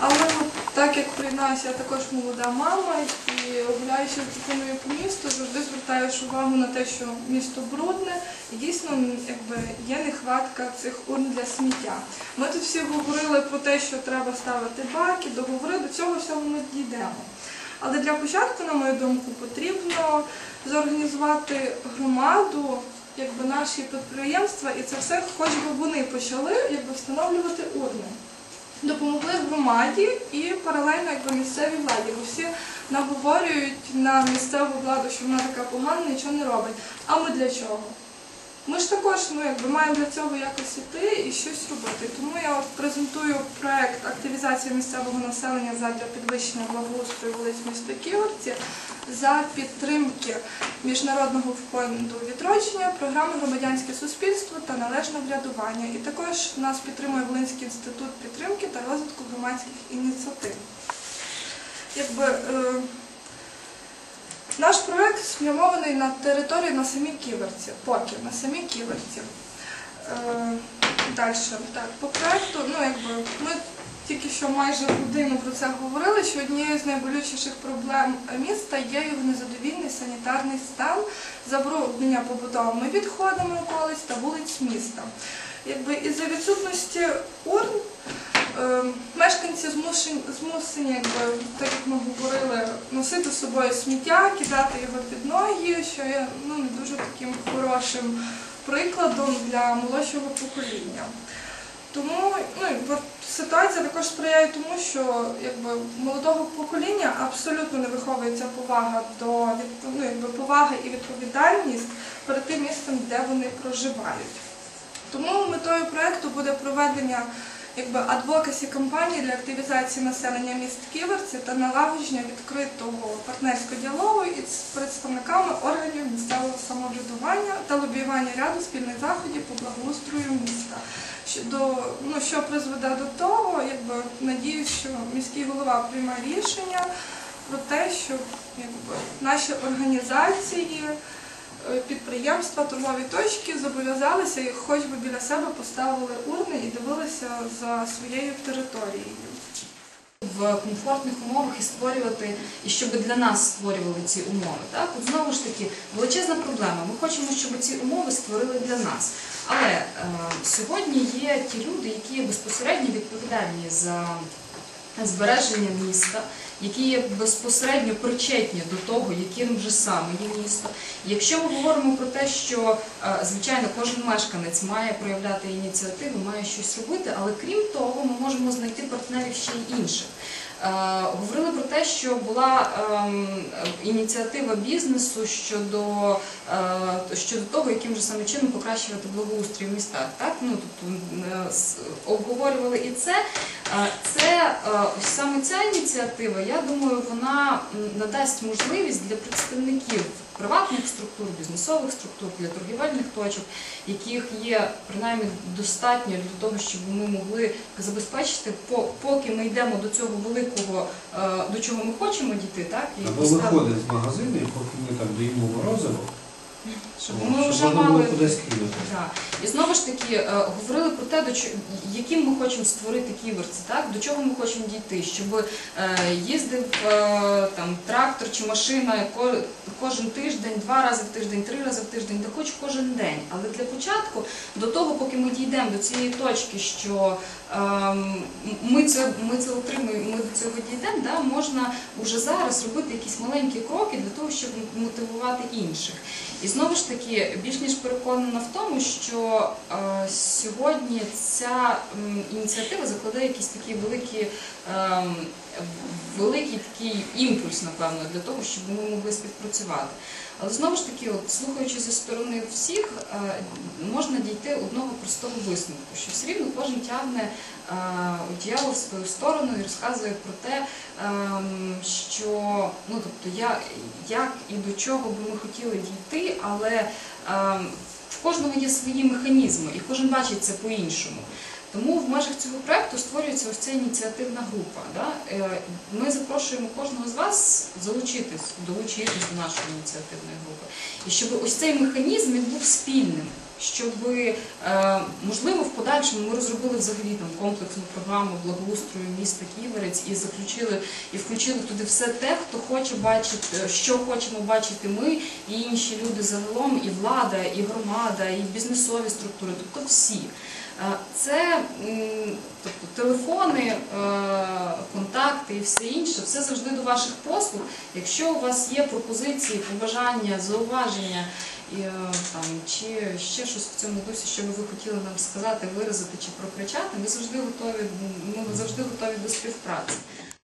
Але от так як приєдналася я також молода мама і гуляючи дитиною по місту, завжди звертаєш увагу на те, що місто брудне і дійсно якби є нехватка цих урн для сміття. Ми тут всі говорили про те, що треба ставити баки, договори, до цього всього ми дійдемо. Але для початку, на мою думку, потрібно зорганізувати громаду, якби наші підприємства, і це все, хоч би вони почали якби встановлювати урни. Допомогли громаді і паралельно якби місцевій владі, бо всі наговорюють на місцеву владу, що вона така погана, нічого не робить. А ми для чого? Ми ж також ну, якби, маємо для цього якось іти і щось робити. Тому я от презентую проект активізації місцевого населення задля підвищення благоустрою вулиць міста Ківерці за підтримки Міжнародного фонду відродження, програми Громадянське суспільство та належне врядування. І також нас підтримує Волинський інститут підтримки та розвитку громадських ініціатив. Якби, е, наш проект спрямований на території на самій Ківерці, поки на самій Ківерці. Е, Далі, так, по проекту, ну якби ми тільки що майже годину про це говорили, що однією з найболючіших проблем міста є його незадовільний санітарний стан, забруднення побутовими відходами околиць та вулиць міста. Якби із-за відсутності урн е, мешканці змушені, змусені, якби, так як ми говорили, носити з собою сміття, кидати його під ноги, що є ну, не дуже таким хорошим прикладом для молодшого покоління. Тому ну, ситуація також сприяє тому, що якби, молодого покоління абсолютно не виховується повага до ну, якби, повага і відповідальність перед тим місцем, де вони проживають. Тому метою проекту буде проведення якби адвокасі кампанії для активізації населення міст Ківерці та налагодження відкритого партнерського діалогу із представниками органів місцевого самоврядування та лобіювання ряду спільних заходів по благоустрою міста. Що, до, ну, що призведе до того, якби надіюсь, що міський голова прийме рішення про те, щоб якби, наші організації підприємства, торгові точки зобов'язалися і хоч би біля себе поставили урни і дивилися за своєю територією. в комфортних умовах і створювати, і щоб для нас створювали ці умови. Так, от знову ж таки, величезна проблема. Ми хочемо, щоб ці умови створили для нас. Але е, сьогодні є ті люди, які безпосередньо відповідальні за збереження міста, які є безпосередньо причетні до того, яким же саме є місто. Якщо ми говоримо про те, що е, звичайно кожен мешканець має проявляти ініціативу, має щось робити, але крім того, ми можемо знайти партнерів ще й інших. Е, Говорили про те, що була ем, ініціатива бізнесу щодо, е, щодо того, яким же саме чином покращувати благоустрій в містах. Так? Ну, тобто, обговорювали і це. Це е, ось саме ця ініціатива, я думаю, вона надасть можливість для представників приватних структур, бізнесових структур, для торгівельних точок, яких є принаймні достатньо для того, щоб ми могли забезпечити, по- поки ми йдемо до цього великого, е, до чого ми хочемо дійти, так? І Або виходить з магазину, і поки ми там доїмо морозиво, щоб ми вже мали кудись кинути. Так. І знову ж таки е, говорили про те, до яким ми хочемо створити ківерці, так? до чого ми хочемо дійти, щоб е, їздив е, там, трактор чи машина кожен тиждень, два рази в тиждень, три рази в тиждень, де хоч кожен день. Але для початку, до того, поки ми дійдемо до цієї точки, що ем, ми це, ми це отримуємо, ми до цього дійдемо, да, можна вже зараз робити якісь маленькі кроки для того, щоб мотивувати інших. І знову ж таки, більш ніж переконана в тому, що е, сьогодні ця ініціатива закладає якісь такі великі, ем, великий такий імпульс, напевно, для того, щоб ми могли співпрацювати. Але знову ж таки, от, слухаючи зі сторони всіх, е, можна дійти одного простого висновку, що все рівно кожен тягне е, одіяло в свою сторону і розказує про те, ем, що ну тобто я як і до чого би ми хотіли дійти, але ем, в кожного є свої механізми, і кожен бачить це по-іншому. Тому в межах цього проекту створюється ось ця ініціативна група. Е, Ми запрошуємо кожного з вас залучитись, долучитись до нашої ініціативної групи. І щоб ось цей механізм він був спільним, щоб е, можливо в подальшому ми розробили взагалі там комплексну програму благоустрою міста Ківерець і включили туди все те, хто хоче бачити, що хочемо бачити ми і інші люди загалом, і влада, і громада, і бізнесові структури, тобто всі. Е, Це тобто, телефони, е, контакти і все інше, все завжди до ваших послуг. Якщо у вас є пропозиції, побажання, зауваження і, е, там, чи ще щось в цьому дусі, що ви хотіли нам сказати, виразити чи прокричати, ми завжди готові, ми завжди готові до співпраці.